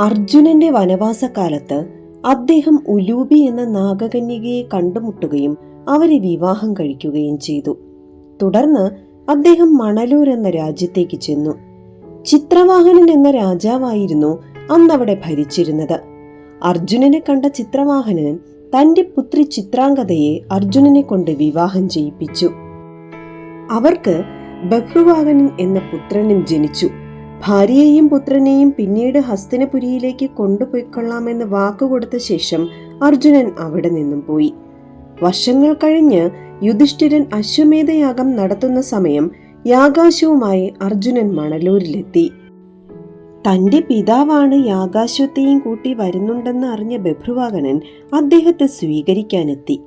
അർജുനന്റെ വനവാസകാലത്ത് അദ്ദേഹം ഉലൂബി എന്ന നാഗകന്യകയെ കണ്ടുമുട്ടുകയും അവരെ വിവാഹം കഴിക്കുകയും ചെയ്തു. തുടർന്ന് അദ്ദേഹം മണലൂർ എന്ന രാജ്യത്തേക്ക് ചെന്നു. ചിത്രവാഹനൻ എന്ന രാജാവായിരുന്നു അന്നവിടെ ഭരിച്ചിരുന്നത്. അർജുനനെ കണ്ട ചിത്രവാഹനൻ തന്റെ പുത്രി ചിത്രാംഗതയെ അർജുനനെ കൊണ്ട് വിവാഹം ചെയ്യിപ്പിച്ചു. അവർക്ക് ബഭ്രുവാഹനൻ എന്ന പുത്രനും ജനിച്ചു. ഭാര്യയെയും പുത്രനെയും പിന്നീട് ഹസ്തനപുരിയിലേക്ക് കൊണ്ടുപോയിക്കൊള്ളാമെന്ന് വാക്കുകൊടുത്ത ശേഷം അർജുനൻ അവിടെ നിന്നും പോയി. വർഷങ്ങൾ കഴിഞ്ഞ് യുധിഷ്ഠിരൻ അശ്വമേധയാഗം നടത്തുന്ന സമയം യാകാശവുമായി അർജുനൻ മണലൂരിലെത്തി. തന്റെ പിതാവാണ് യാഗാശ്വത്തെയും കൂട്ടി വരുന്നുണ്ടെന്ന് അറിഞ്ഞ ബഭ്രുവാകനൻ അദ്ദേഹത്തെ സ്വീകരിക്കാനെത്തി.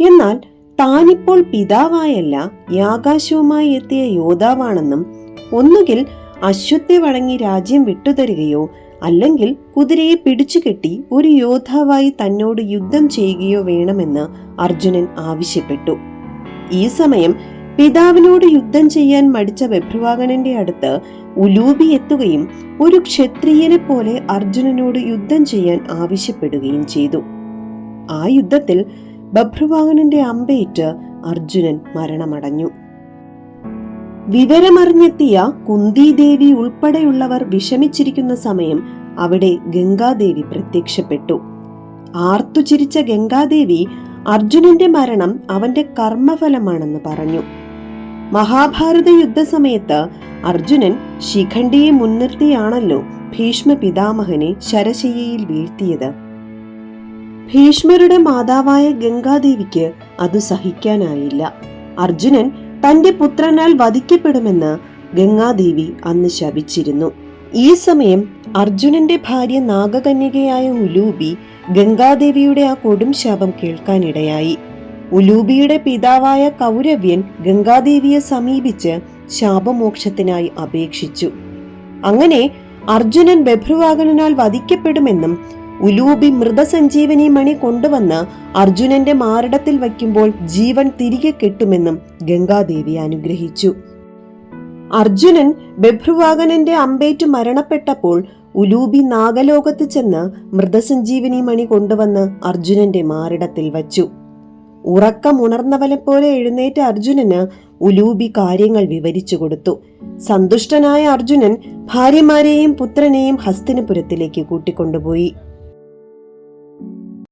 എന്നാൽ താനിപ്പോൾ പിതാവായല്ല യാകാശവുമായി എത്തിയ യോദ്ധാവാണെന്നും ഒന്നുകിൽ അശ്വത്തെ വഴങ്ങി രാജ്യം വിട്ടുതരികയോ അല്ലെങ്കിൽ കുതിരയെ പിടിച്ചുകെട്ടി ഒരു യോദ്ധാവായി തന്നോട് യുദ്ധം ചെയ്യുകയോ വേണമെന്ന് അർജുനൻ ആവശ്യപ്പെട്ടു. ഈ സമയം പിതാവിനോട് യുദ്ധം ചെയ്യാൻ മടിച്ച ബഭ്രുവാഹനന്റെ അടുത്ത് ഉലൂബി എത്തുകയും ഒരു ക്ഷത്രിയനെ പോലെ അർജുനനോട് യുദ്ധം ചെയ്യാൻ ആവശ്യപ്പെടുകയും ചെയ്തു. ആ യുദ്ധത്തിൽ ബഭ്രുവാഹനന്റെ അമ്പേറ്റ് അർജുനൻ മരണമടഞ്ഞു. വിവരമറിഞ്ഞെത്തിയ കുന്തിദേവി ഉൾപ്പെടെയുള്ളവർ വിഷമിച്ചിരിക്കുന്ന സമയം അവിടെ ഗംഗാദേവി പ്രത്യക്ഷപ്പെട്ടു. ആർത്തു ചിരിച്ച ഗംഗാദേവി അർജുനന്റെ മരണം അവന്റെ കർമ്മഫലമാണെന്ന് പറഞ്ഞു. മഹാഭാരത യുദ്ധസമയത്ത് അർജുനൻ ശിഖണ്ഡിയെ മുൻനിർത്തിയാണല്ലോ ഭീഷ്മ പിതാമഹനെ ശരശയ്യയിൽ വീഴ്ത്തിയത്. ഭീഷ്മരുടെ മാതാവായ ഗംഗാദേവിക്ക് അത് സഹിക്കാനായില്ല. അർജുനൻ തന്റെ പുത്രനാൽ വധിക്കപ്പെടുമെന്ന് ഗംഗാദേവി അന്ന് ശപിച്ചിരുന്നു. ഈ സമയം അർജുനന്റെ ഭാര്യ നാഗകന്യകയായ ഉലൂബി ഗംഗാദേവിയുടെ ആ കൊടും ശാപം കേൾക്കാനിടയായി. ഉലൂബിയുടെ പിതാവായ കൗരവ്യൻ ഗംഗാദേവിയെ സമീപിച്ച് ശാപമോക്ഷത്തിനായി അപേക്ഷിച്ചു. അങ്ങനെ അർജുനൻ ബഭ്രുവാകനാൽ വധിക്കപ്പെടുമെന്നും ഉലൂബി മൃതസഞ്ജീവനി മണി കൊണ്ടുവന്ന് അർജുനന്റെ മാരടത്തിൽ വയ്ക്കുമ്പോൾ ജീവൻ തിരികെ കെട്ടുമെന്നും ഗംഗാദേവി അനുഗ്രഹിച്ചു. അർജുനൻ ബഭ്രുവാഹനന്റെ അമ്പേറ്റ് മരണപ്പെട്ടപ്പോൾ ഉലൂബി നാഗലോകത്ത് ചെന്ന് മൃതസഞ്ജീവനി മണി കൊണ്ടുവന്ന് അർജുനന്റെ മാറിടത്തിൽ വച്ചു. ഉറക്കമുണർന്നവനെ പോലെ എഴുന്നേറ്റ അർജുനന് ഉലൂബി കാര്യങ്ങൾ വിവരിച്ചു കൊടുത്തു. സന്തുഷ്ടനായ അർജുനൻ ഭാര്യമാരെയും പുത്രനെയും ഹസ്തിനപുരത്തിലേക്ക് കൂട്ടിക്കൊണ്ടുപോയി.